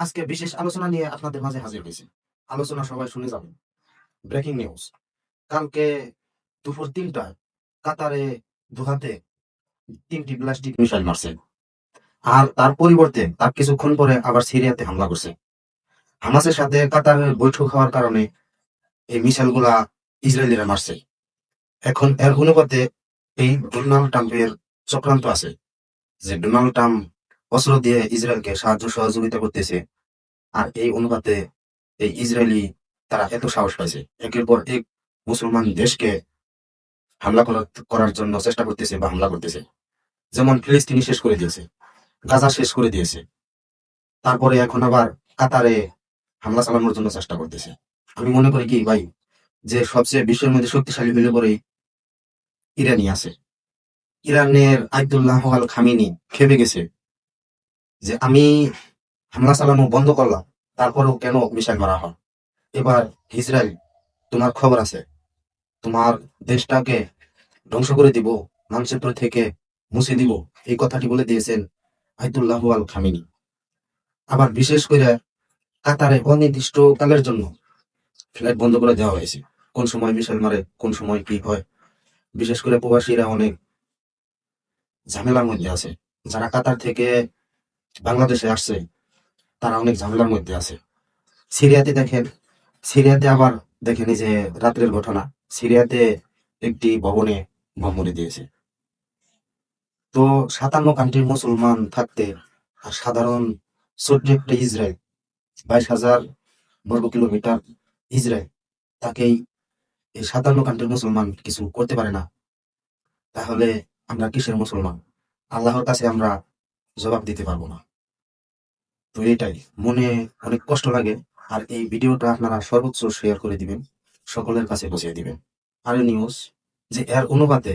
আজকে বিশেষ আলোচনা নিয়ে আপনাদের মাঝে হাজির হয়েছে। আলোচনা সবাই শুনে যাবেন। ব্রেকিং নিউজ কালকে দুপুর তিনটায় কাতারে দুহাতে তিনটি ব্লাস্টিক মিসাইল মারছে। আর তার পরিবর্তে তার কিছুক্ষণ পরে আবার সিরিয়াতে হামলা করছে। হামাসের সাথে কাতারের বৈঠক হওয়ার কারণে এই মিসাইলগুলা ইসরায়েলিরা মারছে। এখন এর অনুপাতে এই ডোনাল্ড ট্রাম্পের চক্রান্ত আছে। যে ডোনাল্ড ট্রাম্প অস্ত্র দিয়ে ইসরায়েলকে সাহায্য সহযোগিতা করতেছে। আর এই অনুপাতে এই ইসরায়েলি তারা এত সাহস পাইছে। একের পর এক মুসলমান দেশকে হামলা করার- জন্য চেষ্টা করতেছে বা হামলা করতেছে। যেমন ফিলিস্তিনি শেষ করে দিয়েছে, গাজা শেষ করে দিয়েছে। তারপরে এখন আবার কাতারে হামলা চালানোর জন্য চেষ্টা করতেছে। আমি মনে করি কি ভাই, যে সবচেয়ে বিশ্বের মধ্যে শক্তিশালী হইলে পরে ইরানি আছে। ইরানের আইদুল্লাহ আল খামিনি খেপে গেছে। যে আমি হামলা চালানো বন্ধ করলাম, তারপরেও কেন মিসাইল মারা হয়? এবার ইসরায়েল, তোমার খবর আছে। তোমার দেশটাকে ধ্বংস করে দিব, মানচিত্র থেকে মুছে দিব, এই কথাটি বলে দিয়েছেন আইদুল্লাহ আল খামিনি আবার বিশেষ করে কাতারে অনির্দিষ্ট কালের জন্য ফ্লাইট বন্ধ করে দেওয়া হয়েছে। কোন সময় মিসাইল মারে, কোন সময় কি হয়। বিশেষ করে প্রবাসীরা অনেক ঝামেলার মধ্যে আছে। যারা কাতার থেকে বাংলাদেশে আসছে, তারা অনেক ঝামেলার মধ্যে আছে। সিরিয়াতে দেখেন, সিরিয়াতে আবার দেখেন যে রাত্রের ঘটনা, সিরিয়াতে একটি ভবনে বোম দিয়েছে। তো সাতান্ন কান্ট্রির মুসলমান থাকতে আর সাধারণ ছোট্ট একটা ইসরায়েল, বাইশ হাজার বর্গ কিলোমিটার ইসরায়েল, তাকেই এই সাতান্ন কান্ট্রির মুসলমান কিছু করতে পারে না। তাহলে আমরা কিসের মুসলমান? আল্লাহর কাছে আমরা জবাব দিতে পারব না। তো এটাই। মনে অনেক কষ্ট লাগে। আর এই ভিডিওটা আপনারা সর্বোচ্চ শেয়ার করে দিবেন। সকলের কাছে পৌঁছে দিবেন। আর নিউজ যে এর অনুপাতে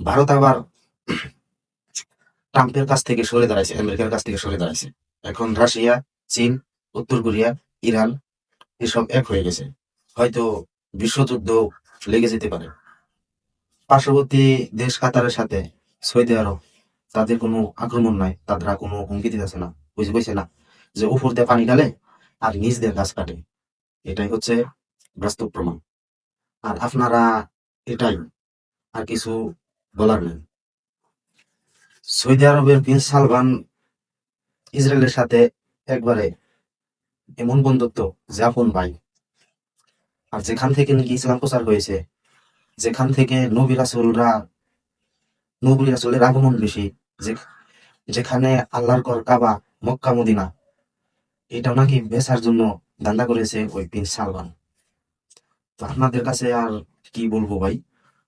ভারত আবার ট্রাম্পের কাছ থেকে সরে দাঁড়াইছে, আমেরিকার কাছ থেকে সরে দাঁড়াইছে। এখন রাশিয়া, চীন, উত্তর কোরিয়া, ইরান, এসব এক হয়ে গেছে। হয়তো বিশ্বযুদ্ধ লেগে যেতে পারে। পার্শ্ববর্তী দেশ কাতারের সাথে সৌদি আরব, তাদের কোনো আক্রমণ নাই তারা কোনো হুমকি দিতেছে না। বুঝে পাইছে না যে উপর দিয়ে পানি ঢালে আর নিচ দিয়ে গাছ কাটে। এটাই হচ্ছে বাস্তব প্রমাণ। আর আপনারা এটাই আর কিছু বলার নেই। সৌদি আরবের প্রিন্স সালমান ইসরায়েলের সাথে একবারে এমন বন্ধুত্ব যে আপন ভাই, আর যেখান থেকে নাকি ইসলাম প্রচার হয়েছে, যেখান থেকে নবী রাসুলরা, নবী রাসুলের আগমন বেশি যেখানে আল্লাহর কর কাবা মক্কা মদিনা। এটাও নাকি বেচার জন্য দান্দা করেছে ওই প্রিন্স সালমান। তো আপনাদের কাছে আর কি বলব ভাই?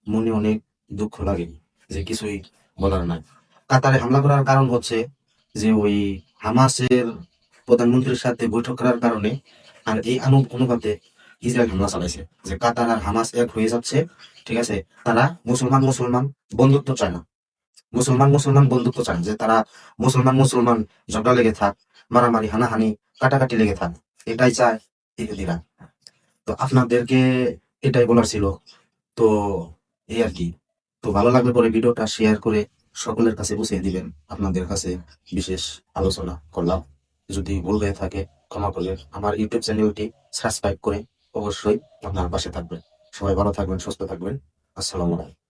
মনে অনেক দুঃখ লাগে যে কিছুই বলার নাই। কাতারে হামলা করার কারণ হচ্ছে যে ওই হামাসের প্রধানমন্ত্রীর সাথে বৈঠক করার কারণে আর এই অনুপাতে ইসরায়েল হামলা চালাইছে। যে কাতার আর হামাস এক হয়ে যাচ্ছে, ঠিক আছে? তারা মুসলমান মুসলমান, বন্ধুত্ব চায় না। মুসলমান মুসলমান বন্ধুত্ব চান, যে তারা মুসলমান মুসলমান ঝগড়া লেগে থাক, মারামারি, হানাহানি, কাটাকাটি লেগে থাক, এটাই চায় ইহুদিরা। তো আপনাদেরকে এটাই বলার ছিল। তো এই আর কি। তো ভালো লাগলে পরে ভিডিওটা শেয়ার করে সকলের কাছে পৌঁছে দিবেন, আপনাদের কাছে বিশেষ আলোচনা করলাম। যদি ভুল হয়ে থাকে, ক্ষমা করবেন। আমার ইউটিউব চ্যানেলটি সাবস্ক্রাইব করে অবশ্যই আপনার পাশে থাকবেন। সবাই ভালো থাকবেন, সুস্থ থাকবেন। আসসালামু আলাইকুম।